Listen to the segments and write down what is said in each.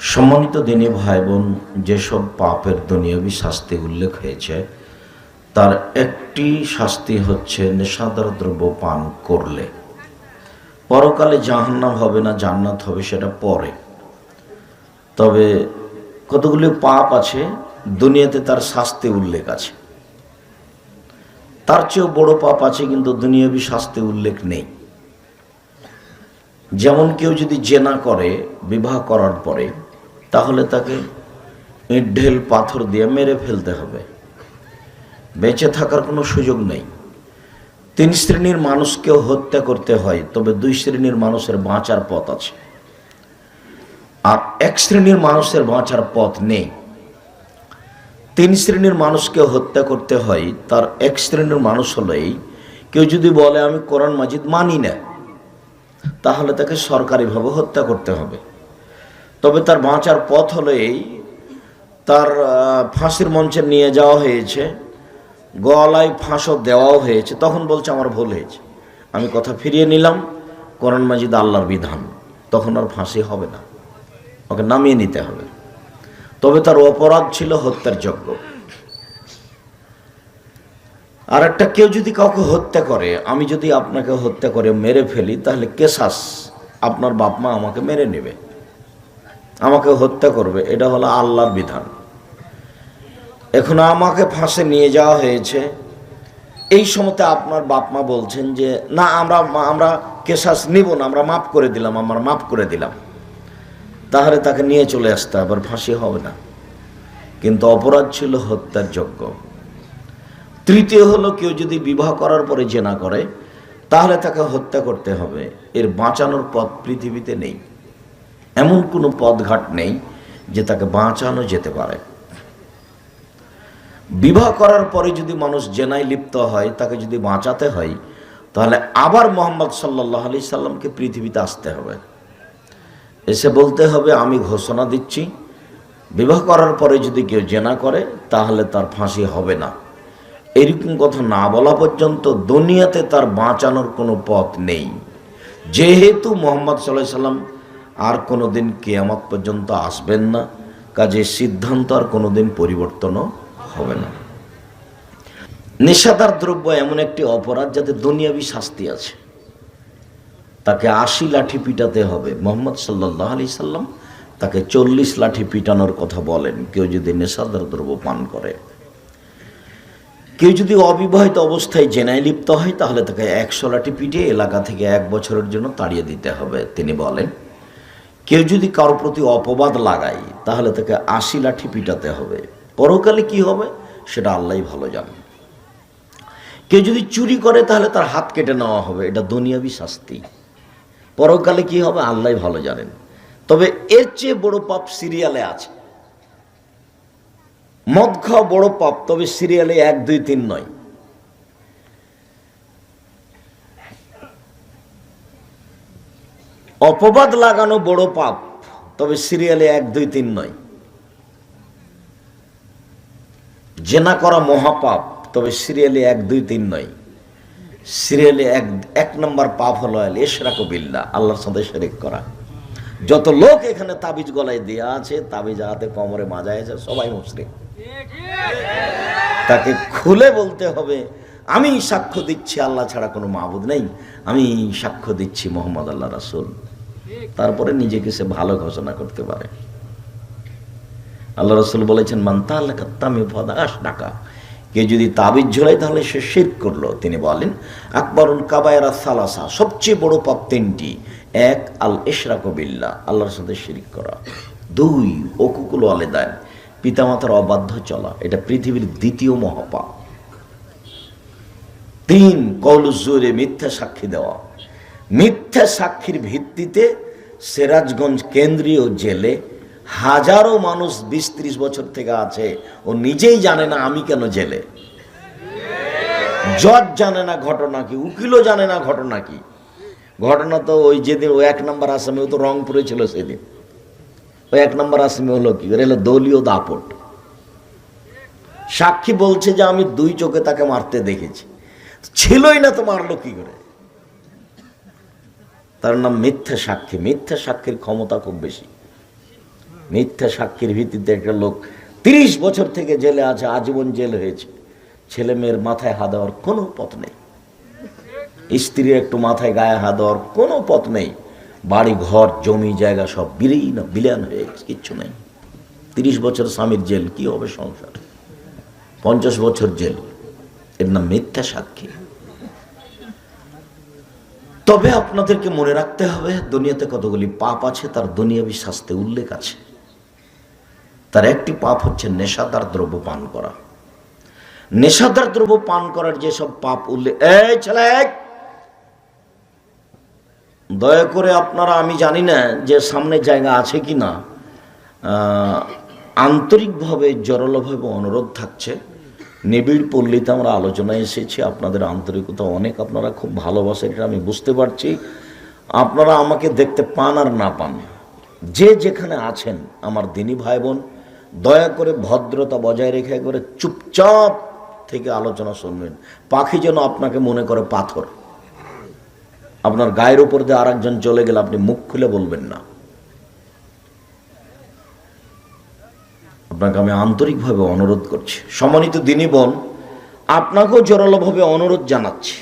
সম্মানিত দিনী ভাই বোন যেসব পাপের দুনিয়াবী শাস্তি উল্লেখ হয়েছে, তার একটি শাস্তি হচ্ছে নেশাদার দ্রব্য পান করলে। পরকালে জাহান্নাম হবে না, জান্নাত হবে সেটা পরে। তবে কতগুলি পাপ আছে, দুনিয়াতে তার শাস্তি উল্লেখ আছে। তার চেয়েও বড় পাপ আছে, কিন্তু দুনিয়াবি শাস্তি উল্লেখ নেই। যেমন কেউ যদি জেনা করে, বিবাহ করার পরে তাহলে তাকে ইট ঢেল পাথর দিয়ে মেরে ফেলতে হবে। বেঁচে থাকার কোনো সুযোগ নেই। তিন শ্রেণির মানুষকেও হত্যা করতে হয়, তবে দুই শ্রেণির মানুষের বাঁচার পথ আছে। আর এক শ্রেণির মানুষের বাঁচার পথ নেই। তিন শ্রেণির মানুষকে হত্যা করতে হয়, তার এক শ্রেণির মানুষ হলেই কেউ যদি বলে, আমি কোরআন মাজিদ মানি না, তাহলে তাকে সরকারিভাবে হত্যা করতে হবে। তবে তার বাঁচার পথ হলো এই। তার ফাঁসির মঞ্চে নিয়ে যাওয়া হয়েছে। গলায় ফাঁসও দেওয়াও হয়েছে। তখন বলছে, আমার ভুল হয়েছে। আমি কথা ফিরিয়ে নিলাম। কোরআন মাজিদ আল্লাহর বিধান। তখন আর ফাঁসি হবে না। ওকে নামিয়ে নিতে হবে। তবে তার অপরাধ ছিল হত্যার যোগ্য। আর একটা কেউ যদি কাউকে হত্যা করে, আমি যদি আপনাকে হত্যা করে মেরে ফেলি, তাহলে কেসাস আপনার বাপ মা আমাকে মেরে নেবে। আমাকে হত্যা করবে, এটা হলো আল্লাহর বিধান। এখন আমাকে ফাঁসে নিয়ে যাওয়া হয়েছে। এই সময়তে আপনার বাপ মা বলছেন যে, না, আমরা আমরা কেশাস নিব না, আমরা মাফ করে দিলাম, আমরা মাফ করে দিলাম। তাহলে তাকে নিয়ে চলে আসতে আবার ফাঁসি হবে না। কিন্তু অপরাধ ছিল হত্যার যোগ্য। তৃতীয় হলো, কেউ যদি বিবাহ করার পরে জেনা করে, তাহলে তাকে হত্যা করতে হবে। এর বাঁচানোর পথ পৃথিবীতে নেই। এমন কোনো পথঘাট নেই যে তাকে বাঁচানো যেতে পারে। বিবাহ করার পরে যদি মানুষ জেনায় লিপ্ত হয়, তাকে যদি বাঁচাতে হয়, তাহলে আবার মোহাম্মদ সাল্লাহ আলি সাল্লামকে পৃথিবীতে আসতে হবে। এসে বলতে হবে, আমি ঘোষণা দিচ্ছি, বিবাহ করার পরে যদি কেউ জেনা করে, তাহলে তার ফাঁসি হবে না। এরকম কথা না বলা পর্যন্ত দুনিয়াতে তার বাঁচানোর কোনো পথ নেই। যেহেতু মোহাম্মদ সাল্লাহ সাল্লাম আর কোনো দিন কেয়ামত পর্যন্ত আসবেন না। কাজে সিদ্ধান্ত আর কোনো দিন পরিবর্তনও হবে না। নেশাদার দ্রব্য এমন একটি অপরাধ যাতে দুনিয়াবি শাস্তি আছে। তাকে আশি লাঠি পিটাতে হবে। মোহাম্মদ সাল্লাহ আলি সাল্লাম তাকে চল্লিশ লাঠি পিটানোর কথা বলেন। কেউ যদি নেশাদার দ্রব্য পান করে। কেউ যদি অবিবাহিত অবস্থায় জেনায় লিপ্ত হয়, তাহলে তাকে একশো লাঠি পিটিয়ে এলাকা থেকে এক বছরের জন্য তাড়িয়ে দিতে হবে, তিনি বলেন। কেউ যদি কারও প্রতি অপবাদ লাগায়, তাহলে তাকে আশি লাঠি পিটাতে হবে। পরকালে কি হবে? সেটা আল্লাহ ভালো জানেন কেউ যদি চুরি করে, তাহলে তার হাত কেটে নেওয়া হবে। এটা দুনিয়াবি শাস্তি। পরকালে কি হবে? আল্লাহ ভালো জানেন। তবে এর চেয়ে বড় পাপ সিরিয়ালে আছে। মদ খাওয়া বড় পাপ, তবে সিরিয়ালে এক, দুই, তিন নয়। অপবাদ লাগানো বড় পাপ, তবে সিরিয়ালে এক, দুই, তিন নয়। জেনা করা মহাপাপ, তবে সিরিয়ালে এক, দুই, তিন নয়। সিরিয়ালে এক এক নম্বর পাপ হলো এশরাক বিল্লা আল্লাহর সাথে শরিক করা। যত লোক এখানে তাবিজ গলায় দেয়া আছে, তাবিজ হাতে কোমরে মাজায় আছে সবাই মুসলিম। তাকে খুলে বলতে হবে আমি সাক্ষ্য দিচ্ছি, আল্লাহ ছাড়া কোনো মাহবুদ নেই। আমি সাক্ষ্য দিচ্ছি মোহাম্মদ আল্লাহ রাসুল। তারপরে নিজেকে সে ভালো ঘোষণা করতে পারে। আল্লাহ রসুল বলেছেন, মান তাহলে তামি ফদাস টাকা কে যদি তাবিজ ঝোলায় তাহলে সে শির করল। তিনি বলেন, আকবরুল কাবায়রা সালাসা, সবচেয়ে বড় পাপ তিনটি। এক, আল ইশরাকবিল্লা আল্লাহর সাথে শিরিক করা। দুই, অকুকুল আলেদায় পিতামাতার অবাধ্য চলা। এটা পৃথিবীর দ্বিতীয় মহাপাপ। তিন কৌলুজুরে মিথ্যা সাক্ষী দেওয়া। মিথ্যা সাক্ষীর ভিত্তিতে সিরাজগঞ্জ কেন্দ্রীয় জেলে হাজারো মানুষ বিশ ত্রিশ বছর থেকে আছে ও নিজেই জানে না আমি কেন জেলে। জজ জানে না ঘটনা কি, উকিলও জানে না ঘটনা কি। ঘটনা তো ওই যেদিন ও এক নম্বর আসামি, ও তো রংপুরে ছিল সেদিন। ওই এক নম্বর আসামি হলো কি? এলো দলীয় দাপট। সাক্ষী বলছে যে আমি দুই চোখে তাকে মারতে দেখেছি। ছিলই না তো মারলো কি করে? তার নাম মিথ্যা সাক্ষী। মিথ্যা সাক্ষীর ক্ষমতা খুব বেশি। মিথ্যা সাক্ষীর ভিত্তিতে একটা লোক তিরিশ বছর থেকে জেলে আছে, আজীবন জেল হয়েছে। ছেলে মেয়ের মাথায় হা দেওয়ার কোনো পথ নেই। স্ত্রীর একটু মাথায় গায়ে হা দেওয়ার কোনো পথ নেই। বাড়ি, ঘর, জমি, জায়গা সব বিলীন বিলিয়ান হয়ে গেছে, কিচ্ছু নেই। তিরিশ বছর স্বামীর জেল, কি হবে সংসার? পঞ্চাশ বছর জেল। এর নাম মিথ্যা সাক্ষী। তবে আপনাদেরকে মনে রাখতে হবে, দুনিয়াতে কতগুলি পাপ আছে, তার দুনিয়াবি শাস্তে উল্লেখ আছে। তার একটি পাপ হচ্ছে নেশাদার দ্রব্য পান করা। নেশাদার দ্রব্য পান করার যেসব পাপ উল্লেখ, এই ছেলে! দয়া করে আপনারা, আমি জানি না যে সামনে জায়গা আছে কি না আন্তরিকভাবে, জরলভাবে অনুরোধ থাকছে। নিবিড় পল্লীতে আমরা আলোচনায় এসেছি, আপনাদের আন্তরিকতা অনেক, আপনারা খুব ভালোবাসেন এটা আমি বুঝতে পারছি। আপনারা আমাকে দেখতে পান আর না পান। যে যেখানে আছেন, আমার দিনী ভাই বোন দয়া করে ভদ্রতা বজায় রেখে করে চুপচাপ থেকে আলোচনা শুনবেন। পাখি যেন আপনাকে মনে করে পাথর। আপনার গায়ের উপর দিয়ে আরেকজন চলে গেলে আপনি মুখ খুলে বলবেন না। আপনাকে আমি আন্তরিকভাবে অনুরোধ করছি। সম্মানিত দিনী বোন, আপনাকেও জোরালোভাবে অনুরোধ জানাচ্ছি।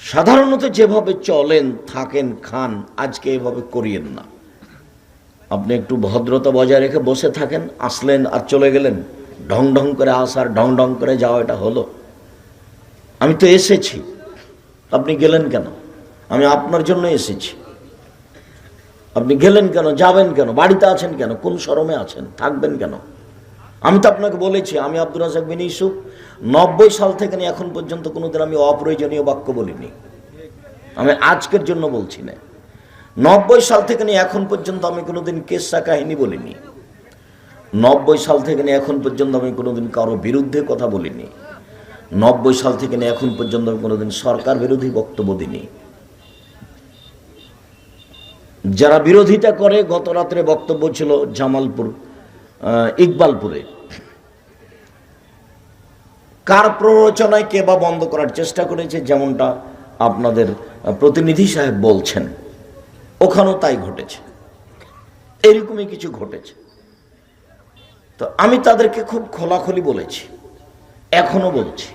সাধারণত যেভাবে চলেন, থাকেন, খান, আজকে এভাবে করিয়েন না। আপনি একটু ভদ্রতা বজায় রেখে বসে থাকেন, আসলেন আর চলে গেলেন, ঢং ঢং করে আসার, ঢং ঢং করে যাওয়া এটা হলো। আমি তো এসেছি। আপনি গেলেন কেন? আমি আপনার জন্য এসেছি। আপনি গেলেন কেন? যাবেন কেন? বাড়িতে আছেন কেন? কোন শরমে আছেন? থাকবেন কেন? আমি তো আপনাকে বলেছি, আমি আব্দুল রাজাক বিন ইসুফ নব্বই সাল থেকে নিয়ে এখন পর্যন্ত কোনোদিন আমি অপ্রয়োজনীয় বাক্য বলিনি। আমি আজকের জন্য বলছি না। নব্বই সাল থেকে নিয়ে এখন পর্যন্ত আমি কোনোদিন কেসা কাহিনী বলিনি। নব্বই সাল থেকে নিয়ে এখন পর্যন্ত আমি কোনোদিন কারও বিরুদ্ধে কথা বলিনি। নব্বই সাল থেকে নিয়ে এখন পর্যন্ত আমি কোনোদিন সরকার বিরোধী বক্তব্য দিনি যারা বিরোধিতা করে, গত রাত্রে বক্তব্য ছিল জামালপুর ইকবালপুরে। কার প্ররোচনায় কে বা বন্ধ করার চেষ্টা করেছে, যেমনটা আপনাদের প্রতিনিধি সাহেব বলছেন। ওখানেও তাই ঘটেছে। এরকমই কিছু ঘটেছে। তো আমি তাদেরকে খুব খোলাখুলি বলেছি, এখনও বলছি।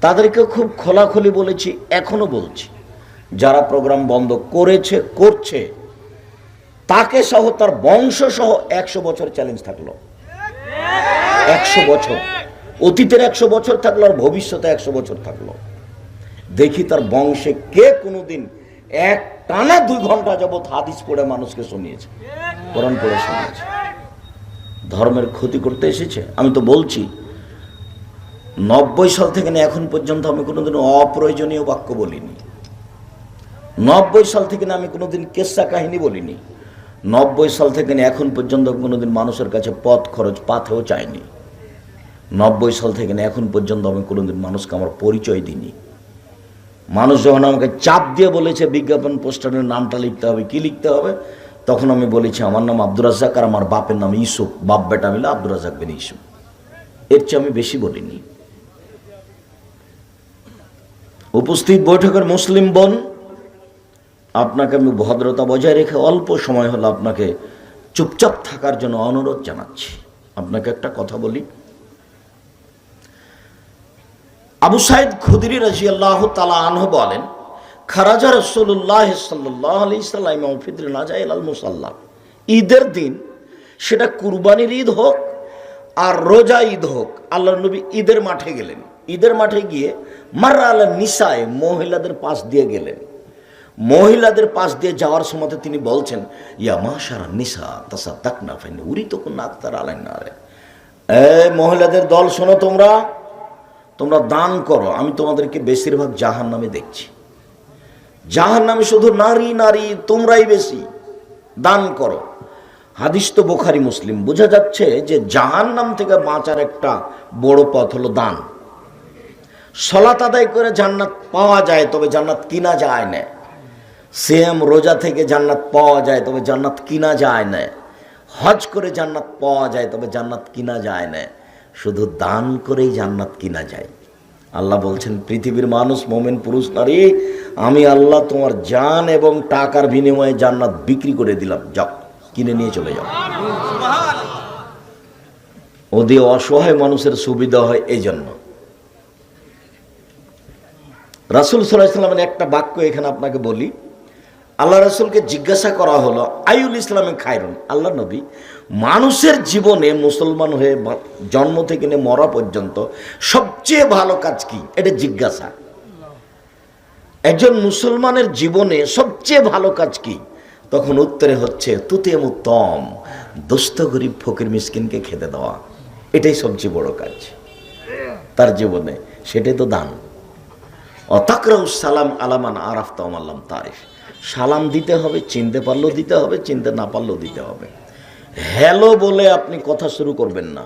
তাদেরকে খুব খোলাখুলি বলেছি, এখনও বলছি। যারা প্রোগ্রাম বন্ধ করেছে, করছে, তাকে সহ তার বংশ সহ একশো বছর চ্যালেঞ্জ থাকল। একশো বছর। অতীতের একশো বছর থাকল আর ভবিষ্যতে একশো বছর থাকল। দেখি তার বংশে কে কোনোদিন এক টানা দুই ঘণ্টা যাবৎ হাদিস পড়ে মানুষকে শুনিয়েছে, কোরআন পড়ে শুনিয়েছে। ধর্মের ক্ষতি করতে এসেছে। আমি তো বলছি, নব্বই সাল থেকে এখন পর্যন্ত আমি কোনোদিন অপ্রয়োজনীয় বাক্য বলিনি। নব্বই সাল থেকে না আমি কোনোদিন কেসা কাহিনী বলিনি। নব্বই সাল থেকে নিয়ে এখন পর্যন্ত কোনোদিন মানুষের কাছে পথ খরচ পাথেও চাইনি। নব্বই সাল থেকে নিয়ে এখন পর্যন্ত আমি কোনোদিন মানুষকে আমার পরিচয় দিইনি। মানুষ যখন আমাকে চাপ দিয়ে বলেছে, বিজ্ঞাপন পোস্টারের নামটা লিখতে হবে, কি লিখতে হবে? তখন আমি বলেছি, আমার নাম আব্দুর রাজাক আর আমার বাপের নাম ইসুফ বাপ বেটা মিলে আব্দুর রাজাক বিন ইসুফ এর চেয়ে আমি বেশি বলিনি। উপস্থিত বৈঠকের মুসলিম বোন আপনাকে আমি ভদ্রতা বজায় রেখে অল্প সময় হলো আপনাকে চুপচাপ থাকার জন্য অনুরোধ জানাচ্ছি। আপনাকে একটা কথা বলি। আবু সাইদ খুদরি রাজি আল্লাহ তালা আনহ বলেন, খারাজা রসুল্লাহ সাল্লাহ আলি সাল্লাম ফিদ্র নাজাইল আল মুসাল্লাহ ঈদের দিন সেটা কুরবানির ঈদ হোক আর রোজা ঈদ হোক আল্লাহ নবী ঈদের মাঠে গেলেন। ঈদের মাঠে গিয়ে মার্রা আল্লাহ নিসায় মহিলাদের পাশ দিয়ে গেলেন। মহিলাদের পাশ দিয়ে যাওয়ার সময় তিনি বলছেন, ইয়া মা সারা নিসা তাসা তাক না ফাইনি উরি তখন নাক তার আলেন না রে মহিলাদের দল শোনো তোমরা তোমরা দান করো, আমি তোমাদেরকে বেশিরভাগ জাহান নামে দেখছি। জাহান নামে শুধু নারী নারী, তোমরাই বেশি দান করো। হাদিস তো বোখারি, মুসলিম। বোঝা যাচ্ছে যে জাহান নাম থেকে বাঁচার একটা বড় পথ হলো দান। সলাত আদায় করে জান্নাত পাওয়া যায়, তবে জান্নাত কিনা যায় না। সেম রোজা থেকে জান্নাত পাওয়া যায়, তবে জান্নাত কিনা যায় না। হজ করে জান্নাত পাওয়া যায়, তবে জান্নাত কিনা যায় না। শুধু দান করেই জান্নাত কিনা যায়। আল্লাহ বলছেন, পৃথিবীর মানুষ, মোমেন, পুরুষ, নারী, আমি আল্লাহ তোমার জান এবং টাকার বিনিময়ে জান্নাত বিক্রি করে দিলাম। যাও, কিনে নিয়ে চলে যাও। ওদের অসহায় মানুষের সুবিধা হয় এই জন্য রাসুল সাল্লাহামের একটা বাক্য এখানে আপনাকে বলি আল্লাহ রাসুলকে জিজ্ঞাসা করা হলো আইউল ইসলামে খায়রুন? আল্লাহ নবী, মানুষের জীবনে মুসলমান হয়ে জন্ম থেকে নিয়ে মরা পর্যন্ত সবচেয়ে ভালো কাজ কি? এটা জিজ্ঞাসা। একজন মুসলমানের জীবনে সবচেয়ে ভালো কাজ কি? তখন উত্তরে হচ্ছে তুতেম উত্তম দুস্থ গরিব ফকির মিসকিনকে খেতে দেওয়া। এটাই সবচেয়ে বড় কাজ তার জীবনে। সেটাই তো দান। অতাকরাউ সালাম আলামান আরাফতাম আল্লাম তারিফ। সালাম দিতে হবে, চিনতে পারলেও দিতে হবে, চিনতে না পারলেও দিতে হবে। হ্যালো বলে আপনি কথা শুরু করবেন না।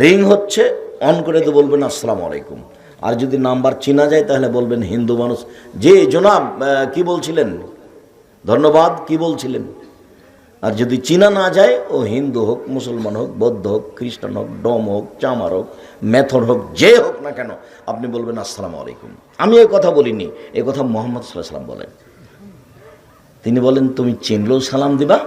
রিং হচ্ছে, অন করে তো বলবেন, আসসালামু আলাইকুম। আর যদি নাম্বার চেনা যায়, তাহলে বলবেন, হিন্দু মানুষ। যে জনাব কি বলছিলেন? ধন্যবাদ, কি বলছিলেন? আর যদি চীনা না যায়, ও হিন্দু হোক, মুসলমান হোক, বৌদ্ধ হোক, খ্রিস্টান হোক, ডম হোক, চামার হোক, মেথর হোক, যে হোক না কেন, আপনি বলবেন, আসসালামু আলাইকুম। আমি এই কথা বলিনি এই কথা মোহাম্মদ সাল্লাহ সাল্লাম বলেন। তিনি বলেন, তুমি চিনলেও সালাম দিবা,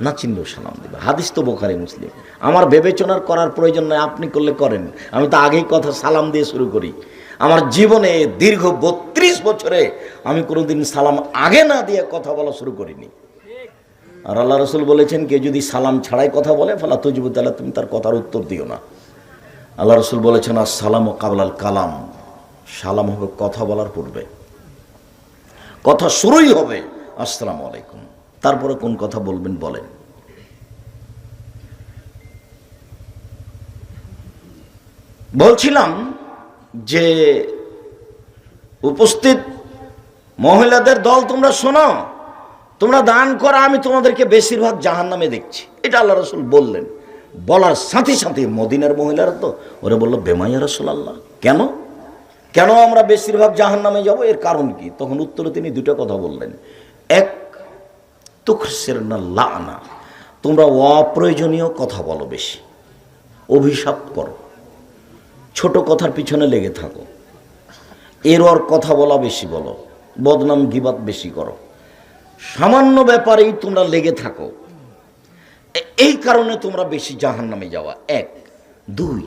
না চিনলেও সালাম দিবা? হাদিস তো বোখারি, মুসলিম। আমার বিবেচনার করার প্রয়োজন নয় আপনি করলে করেন। আমি তো আগেই কথা সালাম দিয়ে শুরু করি। আমার জীবনে দীর্ঘ বত্রিশ বছরে আমি কোনোদিন সালাম আগে না দিয়ে কথা বলা শুরু করিনি। আর আল্লাহ রসুল বলেছেন, কে যদি সালাম ছাড়াই কথা বলে, ফলা তুজবু তাহলে তুমি তার কথার উত্তর দিও না। আল্লাহ রসুল বলেছেন আর সালাম ও কাবলাল কালাম। সালাম হবে কথা বলার পূর্বে। কথা শুরুই হবে। আসসালামু আলাইকুম। তারপরে কোন কথা বলবেন বলেন। বলছিলাম যে উপস্থিত মহিলাদের দল তোমরা শোনো, তোমরা দান করো, আমি তোমাদেরকে বেশিরভাগ জাহান নামে দেখছি। এটা আল্লাহ রসুল বললেন। বলার সাথে সাথে মদিনার মহিলারা তো ওরা বলল বেমাইয়া রসুল আল্লাহ কেন? কেন আমরা বেশিরভাগ জাহান নামে যাব? এর কারণ কি? তখন উত্তরে তিনি দুটো কথা বললেন। এক তুখসের না লানা। তোমরা অপ্রয়োজনীয় কথা বলো বেশি। অভিশাপ করো। ছোট কথার পিছনে লেগে থাকো। এর ওর কথা বলা বেশি বলো। বদনাম গিবাত বেশি করো। সামান্য ব্যাপারেই তোমরা লেগে থাকো। এই কারণে তোমরা বেশি জাহান নামে যাওয়া। এক। দুই।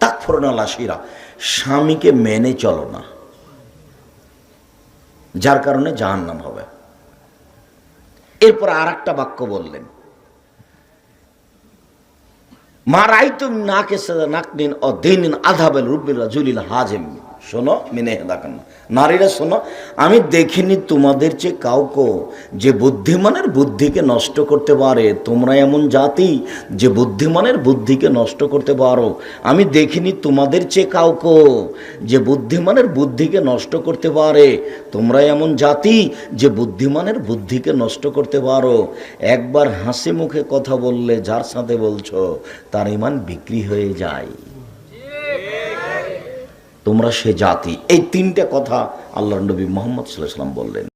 তাক ফোরনা লাশিরা। স্বামীকে মেনে চলো না। যার কারণে জাহান্নাম হবে। এরপর আর একটা বাক্য বললেন মারাই তুমি নাকে নাকনিন ও দিন আধাবেল রুবিল জুলিল হাজেম। শোনো, মিনে হেদাকান নারীরা, শোনো, আমি দেখিনি তোমাদের চেয়ে কাউকে যে বুদ্ধিমানের বুদ্ধিকে নষ্ট করতে পারে। তোমরা এমন জাতি যে বুদ্ধিমানের বুদ্ধিকে নষ্ট করতে পারো। আমি দেখিনি তোমাদের চেয়ে কাউকে যে বুদ্ধিমানের বুদ্ধিকে নষ্ট করতে পারে। তোমরা এমন জাতি যে বুদ্ধিমানের বুদ্ধিকে নষ্ট করতে পারো। একবার হাসি মুখে কথা বললে, যার সাথে বলছো, তার ইমান বিক্রি হয়ে যায়। তোমরা সে জাতি। এই তিনটে কথা আল্লাহ নবী মোহাম্মদ সাল্লাহ সাল্লাম বললেন।